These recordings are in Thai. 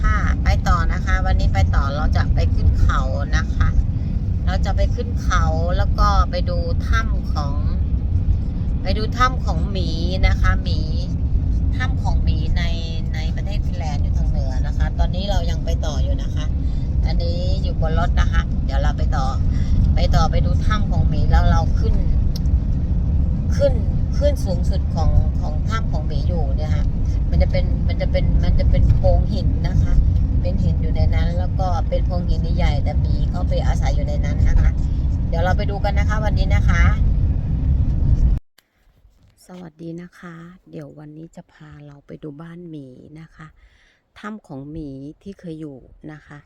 ค่ะ ไปต่อนะคะ วันนี้ไปต่อเราจะไปขึ้นเขานะคะ เราจะไปขึ้นเขาแล้วก็ไปดูถ้ำของ ไปดูถ้ำของหมีนะคะหมีถ้ำของหมีในในประเทศฟินแลนด์อยู่ทางเหนือนะคะ ตอนนี้เรายังไปต่ออยู่นะคะ อันนี้อยู่บนรถนะคะ เดี๋ยวเราไปต่อ ไปต่อไปดูถ้ำของหมีแล้วเราขึ้น ขึ้นขึ้นสูงสุดของของถ้ำของหมีอยู่เนี่ยฮะ มันจะเป็นมันจะเป็นมันจะเป็นโพรงหินนะคะ เป็นหินอยู่ในนั้น แล้วก็เป็นโพรงหินใหญ่แต่หมีเขาไปอาศัยอยู่ในนั้นนะคะ เดี๋ยวเราไปดูกันนะคะวันนี้นะคะ สวัสดีนะคะ เดี๋ยววันนี้จะพาเราไปดูบ้านหมีนะคะถ้ำของหมีที่เคยอยู่นะคะ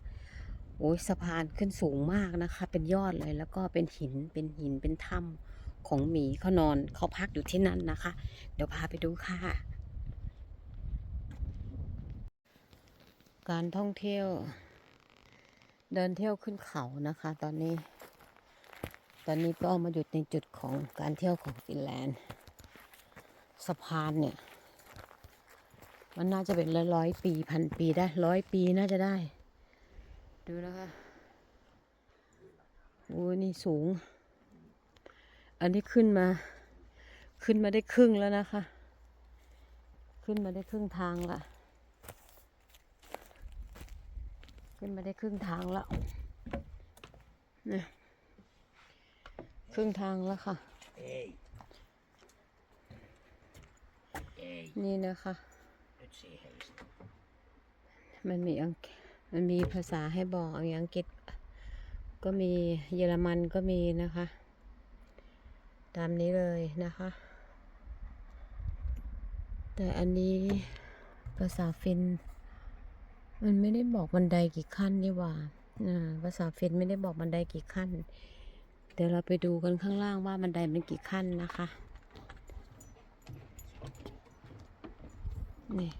โอ้ยสะพานขึ้นสูงมากนะคะ เป็นยอดเลยแล้วก็เป็นหินเป็นหินเป็นถ้ำของหมีเขานอนเขาพักอยู่ที่นั่นนะคะ เดี๋ยวพาไปดูค่ะ การท่องเที่ยว เดินเที่ยวขึ้นเขานะคะ ตอนนี้ ตอนนี้ก็มาหยุดในจุดของการเที่ยวของฟินแลนด์สะพานเนี่ย มันน่าจะเป็นร้อยร้อยปีพันปีได้ร้อยปีน่าจะได้ ดูนะคะโอ้นี่สูง อันนี้ขึ้นมา ขึ้นมาได้ครึ่งแล้วนะคะ ขึ้นมาได้ครึ่งทางละ ขึ้นมาได้ครึ่งทางแล้วเนี่ยครึ่งทางแล้วค่ะ Ei. Ei. นี่นะคะ Nyt siihen istuu. มันมีอังกฤษมันมีภาษาให้บอกมีอังกฤษ ก็มีเยอรมันก็มีนะคะ ตามนี้เลยนะคะ แต่อันนี้ภาษาฟิน มันไม่ได้บอกบันไดกี่ขั้นนี่ว่าภาษาเฟินไม่ได้บอกบันไดกี่ขั้น เดี๋ยวเราไปดูกันข้างล่างว่าบันไดมันกี่ขั้นนะคะ นี่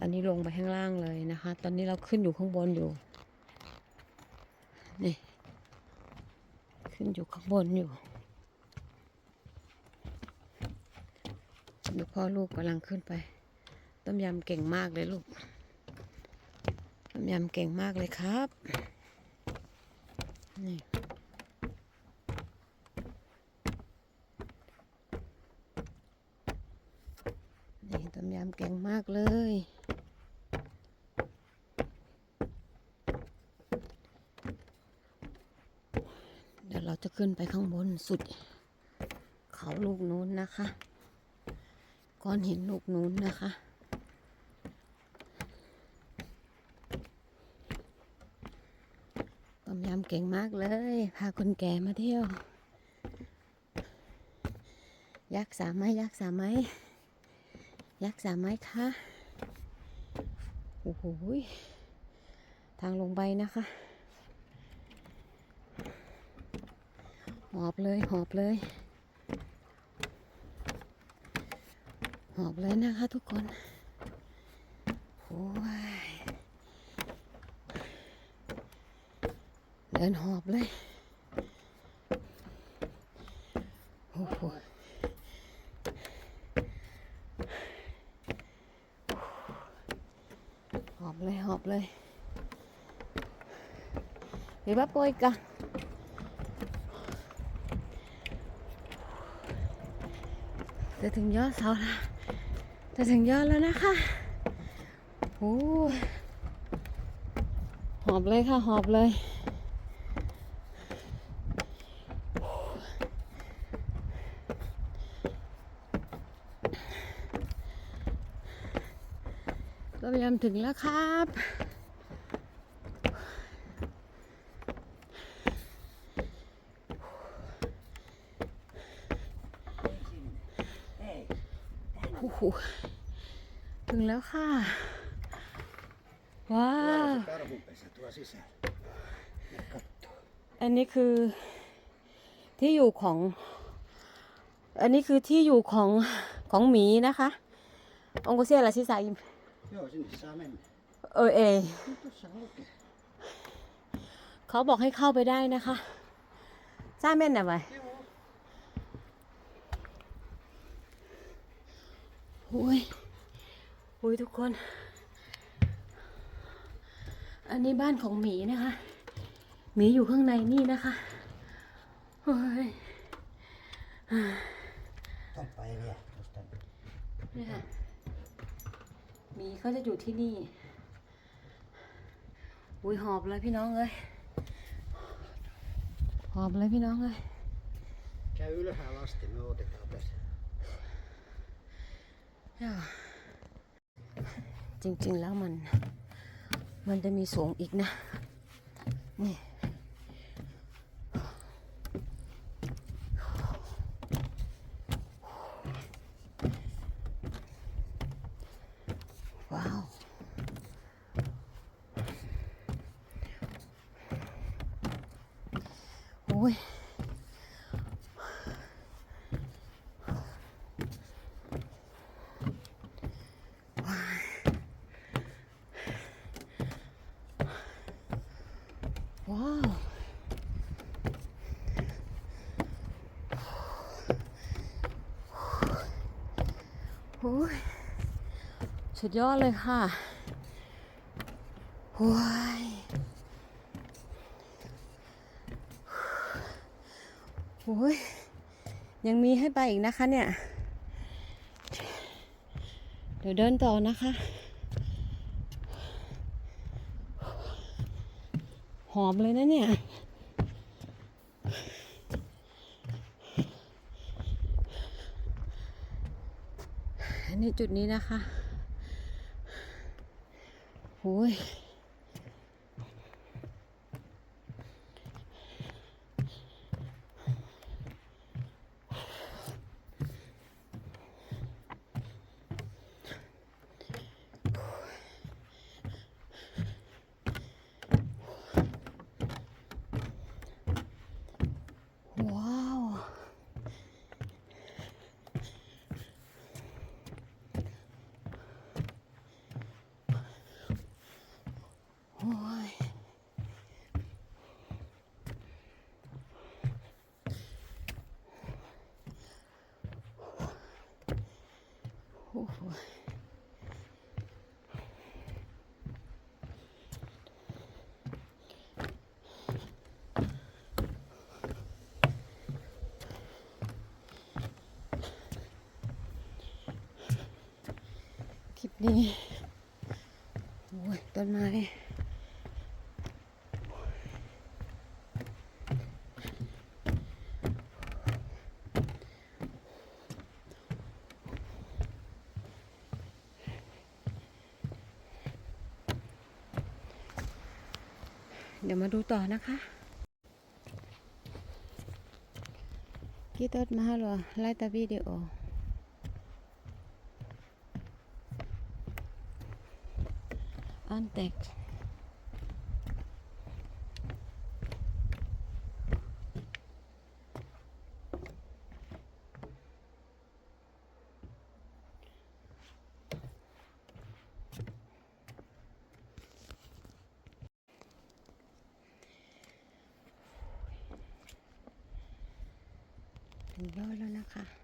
อันนี้ลงไปข้างล่างเลยนะคะ ตอนนี้เราขึ้นอยู่ข้างบนอยู่ นี่ ขึ้นอยู่ข้างบนอยู่ดูพ่อลูกกำลังขึ้นไป ต้มยำเก่งมากเลยลูก ยำเก่งมากเลยครับ นี่นี่ต้มยำเก่งมากเลยเดี๋ยวเราจะขึ้นไปข้างบนสุด เขาลูกนู้นนะคะ ก้อนหินลูกนู้นนะคะ ต้มยำเก่งมากเลย พาคนแก่มาเที่ยว ยักษ์สามไหมยักษ์สามไหมยักษ์สามไม้คะโอ้โหทางลงไปนะคะ หอบเลยหอบเลย หอบเลยนะคะทุกคน โอ้ย เดินหอบเลยโอ้โหหอบเลยหอบเลยหรือว่าปอยกะจะถึงยอดเสาแล้วจะถึงยอดแล้วนะคะโอ้หอบเลยค่ะ หอบเลย ก็พยายาม ถึงแล้วครับ ถึงแล้วค่ะ ว้าว อันนี้คือที่อยู่ของ อันนี้คือที่อยู่ของของหมีนะคะองค์เซียละชิสาย Joo, sinne saa mennä. เออเอ No, tuossa lukee. เขาบอกให้เข้าไปได้นะคะทราบแม่นไหนไหม Joo. อุ้ยอุ้ยทุกคน อันนี้บ้านของหมีนะคะ หมีอยู่ข้างในนี่นะคะโอ้ยต้องไปเนี่ยทุกท่านนี่ค่ะ หมีเขาจะอยู่ที่นี่อุ้ยหอบเลยพี่น้องเอ้ยหอบเลยพี่น้องเอ้ย Käy ylhäällä asti, me otetaan tässä. จริงๆแล้วมัน มันจะมีสูงอีกนะ นี่ ว้าว โอ้ยว้าวโอ้ยสุดยอดเลยค่ะโอ้ย โอ้ยยังมีให้ไปอีกนะคะเนี่ย เดี๋ยวเดินต่อนะคะ หอมเลยนะเนี่ยอันนี้จุดนี้นะคะโอ้ย นี่โอ้ยต้นไม้เดี๋ยวมาดูต่อนะคะกี่ต้นมาหรอไลตาวีดีโอ ก้อนแตกถึงยอดแล้วนะคะ